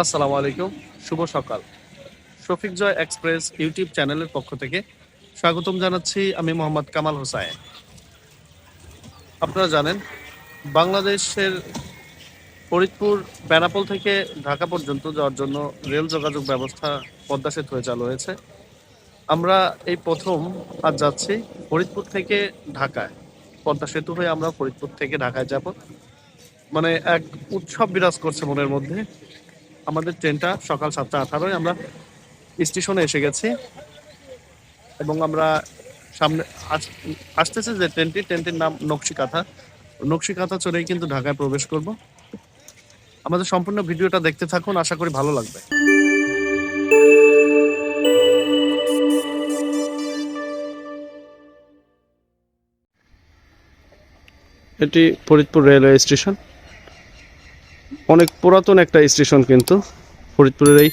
আসসালামু আলাইকুম, শুভ সকাল। শফিক জয় এক্সপ্রেস ইউটিউব চ্যানেলের পক্ষ থেকে স্বাগতম জানাচ্ছি আমি মোহাম্মদ কামাল হোসাইন। আপনারা জানেন, বাংলাদেশের ফরিদপুর, বেনাপোল থেকে ঢাকা পর্যন্ত যাওয়ার জন্য রেল যোগাযোগ ব্যবস্থা পদ্মা সেতু হয়ে চালু হয়েছে। আমরা এই প্রথম আজ যাচ্ছি ফরিদপুর থেকে ঢাকায়। পদ্মা সেতু হয়ে আমরা ফরিদপুর থেকে ঢাকায় যাব। মানে এক উৎসব বিরাজ করছে মনের মধ্যে। আমাদের ট্রেনটা সকাল সাতটা আঠারোয় আমরা স্টেশনে এসে গেছি। এবং আমরা সামনে আস- আসতেছে যে ট্রেনটি, ট্রেনটির নাম নকশিকাথা। নকশিকাথা চড়েই কিন্তু ঢাকায় প্রবেশ করব। আমাদের সম্পূর্ণ ভিডিওটা দেখতে থাকুন, আশা করি ভালো লাগবে। এটি ফরিদপুর রেলওয়ে স্টেশন। অনেক পুরাতন একটা স্টেশন কিন্তু ফরিদপুরের এই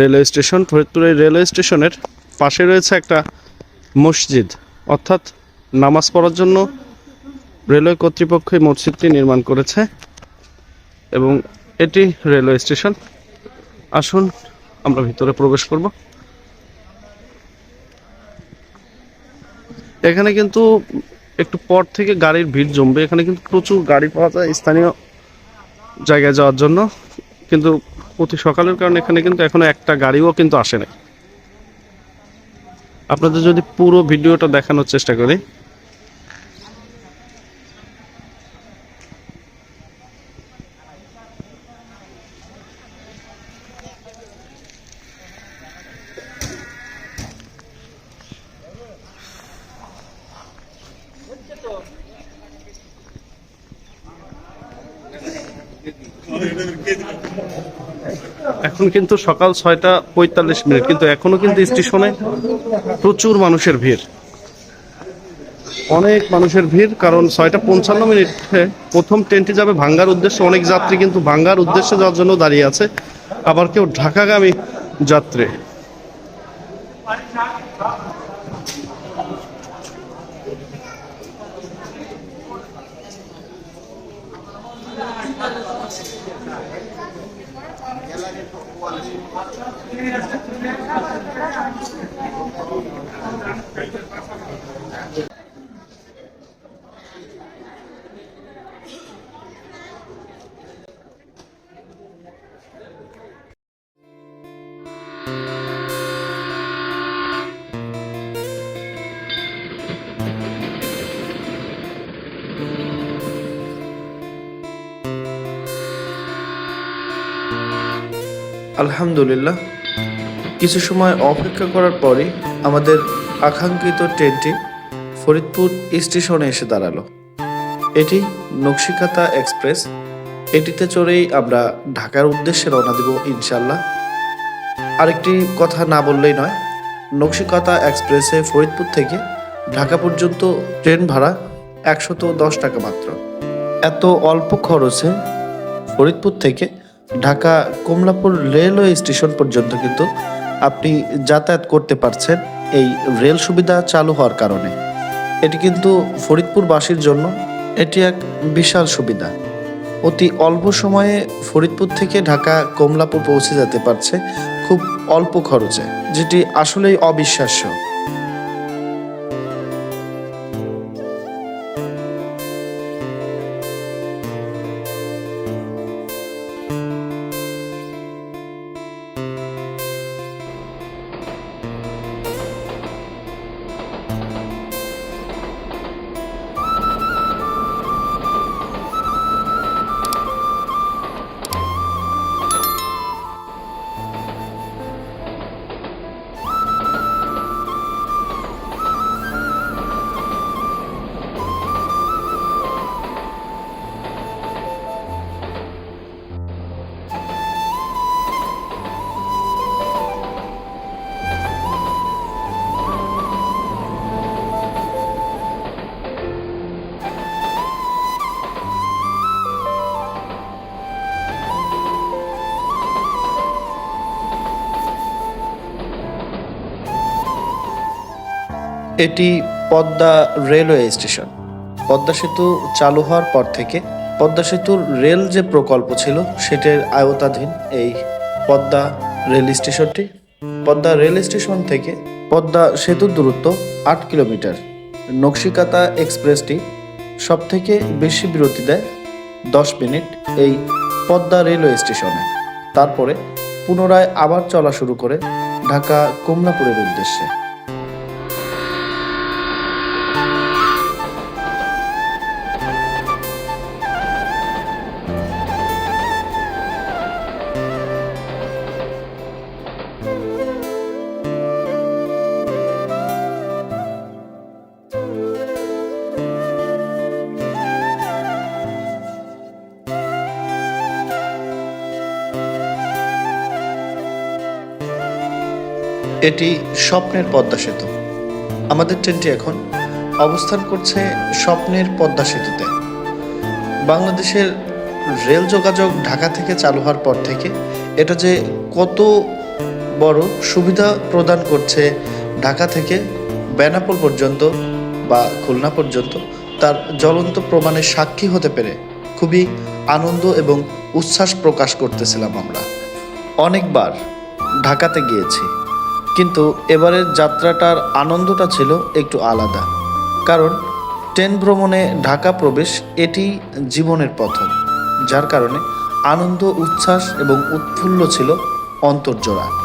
রেলওয়ে স্টেশন। ফরিদপুরের রেলওয়ে স্টেশনের পাশে রয়েছে একটা মসজিদ। অর্থাৎ নামাজ পড়ার জন্য রেলওয়ে কর্তৃপক্ষ মসজিদটি নির্মাণ করেছে এবং এটি রেলওয়ে স্টেশন। আসুন, আমরা ভিতরে প্রবেশ করব। এখানে কিন্তু একটু পর থেকে গাড়ির ভিড় জমবে। এখানে কিন্তু প্রচুর গাড়ি পাওয়া যায়। স্থানীয় জায়গায় যাওয়ার জন্য। কিন্তু অতি সকালের কারণে এখানে কিন্তু এখনও একটা গাড়িও কিন্তু আসে নাই। আপনাদের যদি পুরো ভিডিওটা দেখানোর চেষ্টা করি এখন কিন্তু সকাল ছয়টা পঁয়তাল্লিশ মিনিট, কিন্তু এখনও কিন্তু স্টেশনে প্রচুর মানুষের ভিড়। অনেক মানুষের ভিড়, কারণ ছয়টা পঞ্চান্ন মিনিটে প্রথম ট্রেনটি যাবে ভাঙ্গার উদ্দেশ্যে। অনেক যাত্রী কিন্তু ভাঙ্গার উদ্দেশ্যে যাওয়ার জন্য দাঁড়িয়ে আছে। আবার কেউ ঢাকাগামী যাত্রী। Gracias. আলহামদুলিল্লাহ। কিছু সময় অপেক্ষা করার পরে আমাদের আকাঙ্ক্ষিত ট্রেনটি ফরিদপুর স্টেশনে এসে দাঁড়াল। এটি নকশিকাতা এক্সপ্রেস। এটিতে চড়েই আমরা ঢাকার উদ্দেশ্যে রওনা দেব ইনশাল্লাহ আরেকটি কথা না বললেই নয়, নকশিকাতা এক্সপ্রেসে ফরিদপুর থেকে ঢাকা পর্যন্ত ট্রেন ভাড়া একশত দশ টাকা মাত্র। এত অল্প খরচে ফরিদপুর থেকে ঢাকা কমলাপুর রেলওয়ে স্টেশন পর্যন্ত কিন্তু আপনি যাতায়াত করতে পারছেন এই রেল সুবিধা চালু হওয়ার কারণে। এটি কিন্তু ফরিদপুরবাসীর জন্য এটি এক বিশাল সুবিধা। অতি অল্প সময়ে ফরিদপুর থেকে ঢাকা কমলাপুর পৌঁছে যেতে পারছে খুব অল্প খরচে, যেটি আসলেই অবিশ্বাস্য। এটি পদ্মা রেলওয়ে স্টেশন। পদ্মা সেতু চালু হওয়ার পর থেকে পদ্মা সেতুর রেল যে প্রকল্প ছিল, সেটার আওতাধীন এই পদ্মা রেল স্টেশনটি। পদ্মা রেল স্টেশন থেকে পদ্মা সেতুর দূরত্ব আট কিলোমিটার। নকশিকাতা এক্সপ্রেসটি সব থেকে বেশি বিরতি দেয় দশ মিনিট এই পদ্মা রেলওয়ে স্টেশনে। তারপরে পুনরায় আবার চলা শুরু করে ঢাকা কমলাপুরের উদ্দেশ্যে। এটি স্বপ্নের পদ্মা সেতু। আমাদের ট্রেনটি এখন অবস্থান করছে স্বপ্নের পদ্মা সেতুতে। বাংলাদেশের রেল যোগাযোগ ঢাকা থেকে চালু হওয়ার পর থেকে এটা যে কত বড় সুবিধা প্রদান করছে ঢাকা থেকে বেনাপোল পর্যন্ত বা খুলনা পর্যন্ত, তার জ্বলন্ত প্রমাণের সাক্ষী হতে পেরে খুবই আনন্দ এবং উচ্ছ্বাস প্রকাশ করতেছিলাম আমরা। অনেকবার ঢাকাতে গিয়েছি। কিন্তু এবারের যাত্রাটার আনন্দটা ছিল একটু আলাদা। কারণ ট্রেন ভ্রমণে ঢাকা প্রবেশ এটি জীবনের প্রথম, যার কারণে আনন্দ, উচ্ছ্বাস এবং উৎফুল্ল ছিল অন্তর্জোড়া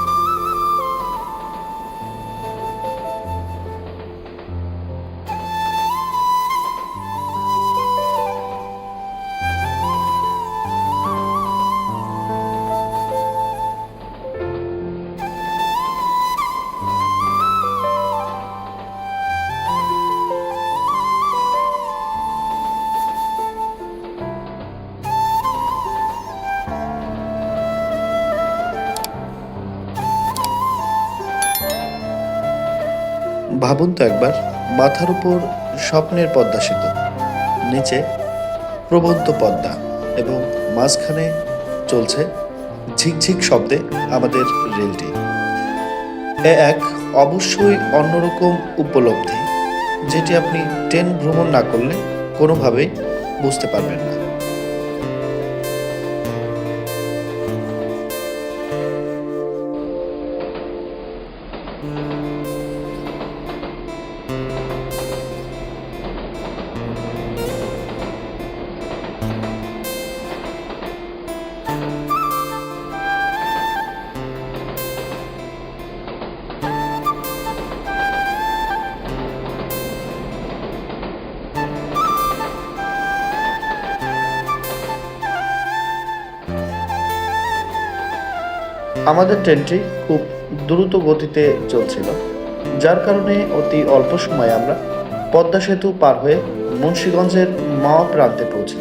ভাবুন তো একবার, মাথার উপর স্বপ্নের পদ্মা সেতু, নিচে প্রবন্ত পদ্মা এবং মাঝখানে চলছে ঝিকঝিক শব্দে আমাদের রেলটি। এ এক অবশ্যই অন্যরকম উপলব্ধি, যেটি আপনি ট্রেন ভ্রমণ না করলে কোনোভাবেই বুঝতে পারবেন না। আমাদের ট্রেনটি খুব দ্রুত গতিতে চলছিল, যার কারণে অতি অল্প সময়ে আমরা পদ্মা সেতু পার হয়ে মুন্সীগঞ্জের মাওয়া প্রান্তে পৌঁছে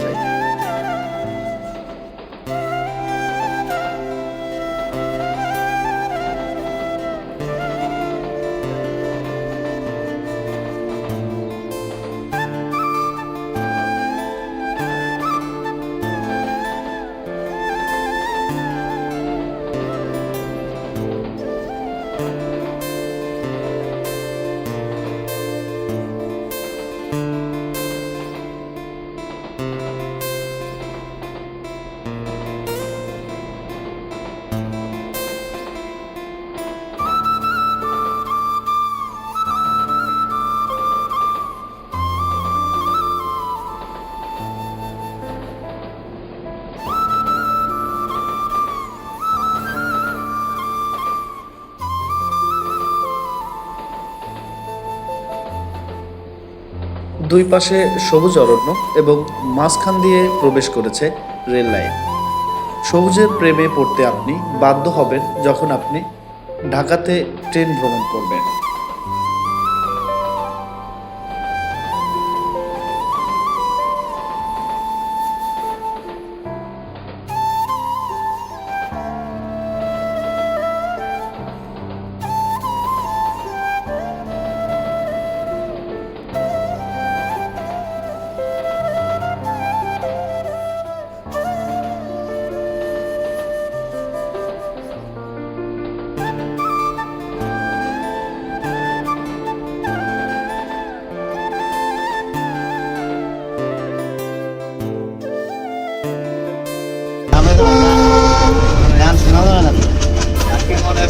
দুই পাশে সবুজ অরণ্য এবং মাঝখান দিয়ে প্রবেশ করেছে রেল লাইন। সবুজের প্রেমে পড়তে আপনি বাধ্য হবেন যখন আপনি ঢাকাতে ট্রেন ভ্রমণ করবেন।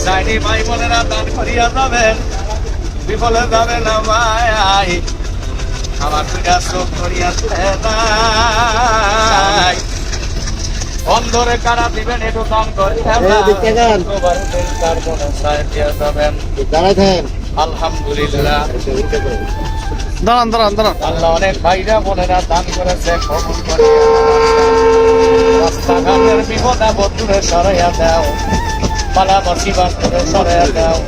দিনী ভাই বোনেরা দান করিয়া যাবেন বিফলে যাবে না মায়াই। আমার দুইটা চোখ করিয়াছে নাই। অন্ধরে কারা দিবেন একটু দান করে যাবেন। আলহামদুলিল্লাহ। দাঁড়ান দাঁড়ান দাঁড়ান। আল্লাহ অনেক ভাইরা বোনেরা দান করেছে কবুল করিয়া। রাস্তাঘাটের বিপদ আপদ দূরে সরাইয়া দাও। পালা মুসিবত দূরে সরাইয়া দাও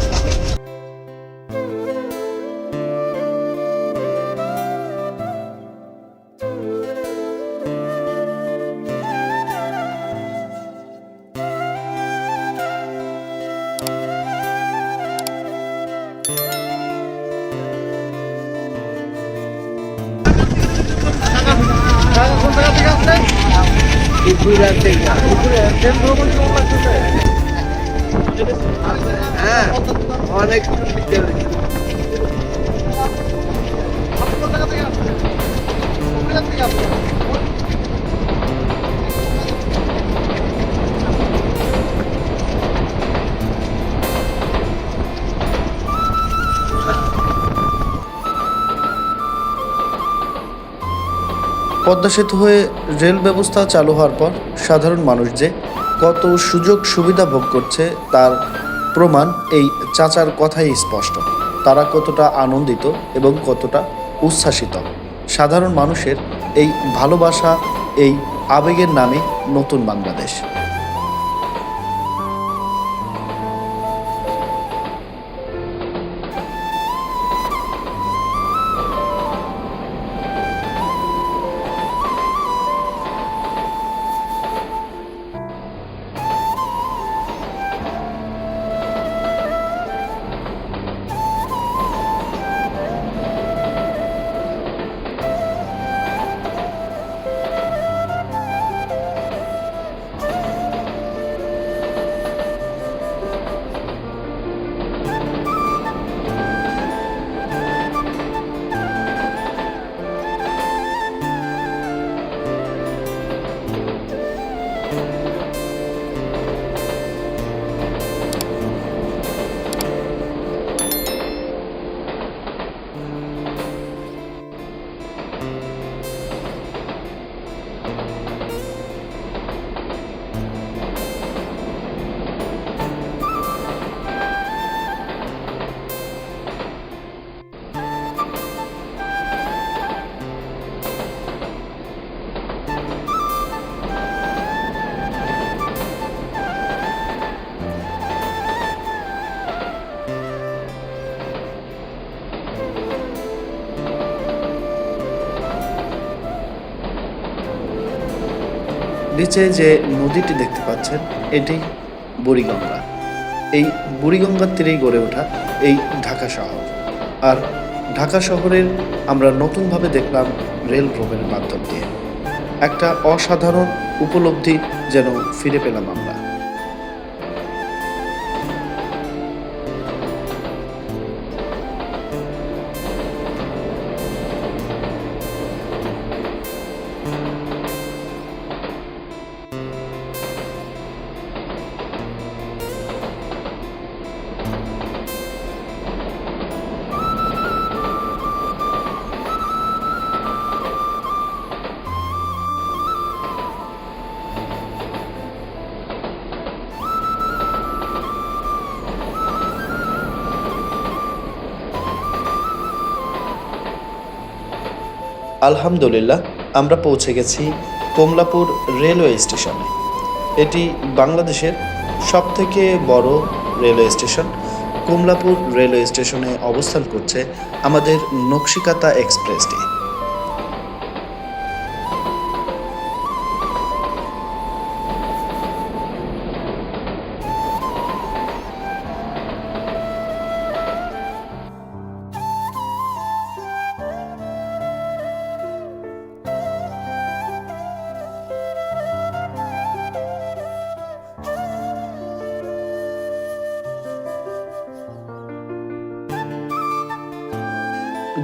পদ্মা সেতু হয়ে রেল ব্যবস্থা চালু হওয়ার পর সাধারণ মানুষ যে কত সুযোগ সুবিধা ভোগ করছে তার প্রমাণ এই চাচার কথাই স্পষ্ট। তারা কতটা আনন্দিত এবং কতটা উচ্ছ্বাসিত। সাধারণ মানুষের এই ভালোবাসা এই আবেগের নামে নতুন বাংলাদেশ। নিচে যে নদীটি দেখতে পাচ্ছেন, এটি বুড়িগঙ্গা। এই বুড়িগঙ্গার তীরেই গড়ে ওঠা এই ঢাকা শহর। আর ঢাকা শহরের আমরা নতুনভাবে দেখলাম রেল ভ্রমণের মাধ্যম দিয়ে। একটা অসাধারণ উপলব্ধি যেন ফিরে পেলাম আমরা। আলহামদুলিল্লাহ, আমরা পৌঁছে গেছি কমলাপুর রেলওয়ে স্টেশনে। এটি বাংলাদেশের সবথেকে বড় রেলওয়ে স্টেশন। কমলাপুর রেলওয়ে স্টেশনে অবস্থান করছে আমাদের নকশিকাতা এক্সপ্রেসটি।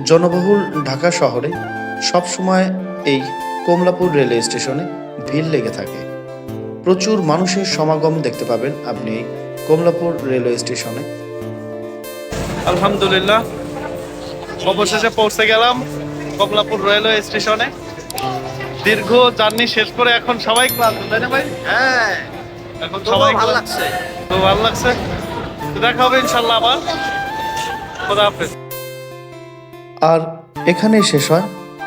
জনবহুল ঢাকা শহরে সবসময় এই কমলাপুর রেলওয়ে স্টেশনে ভিড় লেগে থাকে। প্রচুর মানুষের সমাগম দেখতে পাবেন আপনি এই কমলাপুর রেলওয়ে স্টেশনে। আলহামদুলিল্লাহ। অবশেষে পৌঁছে গেলাম কমলাপুর রেলওয়ে স্টেশনে। দীর্ঘ জার্নি শেষ করে এখন সবাই ক্লান্ত তাই না ভাই? হ্যাঁ। এখন সবাই ভালো লাগছে। তো ভালো লাগছে। দেখা হবে ইনশাল্লাহ আবার। খোদা হাফেজ। আর এখানেই শেষ হয়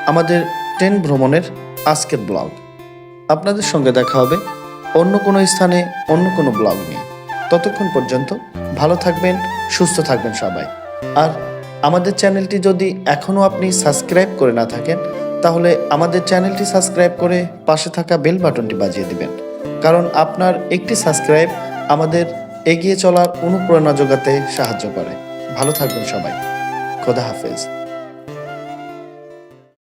আমাদের ট্রেন ভ্রমণের আজকের ব্লগ। আপনাদের সঙ্গে দেখা হবে অন্য কোনো স্থানে, অন্য কোনো ব্লগ নিয়ে। ততক্ষণ পর্যন্ত ভালো থাকবেন, সুস্থ থাকবেন সবাই। আর আমাদের চ্যানেলটি যদি এখনও আপনি সাবস্ক্রাইব করে না থাকেন, তাহলে আমাদের চ্যানেলটি সাবস্ক্রাইব করে পাশে থাকা বেল বাটনটি বাজিয়ে দিবেন। কারণ আপনার একটি সাবস্ক্রাইব আমাদের এগিয়ে চলার অনুপ্রেরণা যোগাতে সাহায্য করে। ভালো থাকবেন সবাই। খোদা হাফেজ।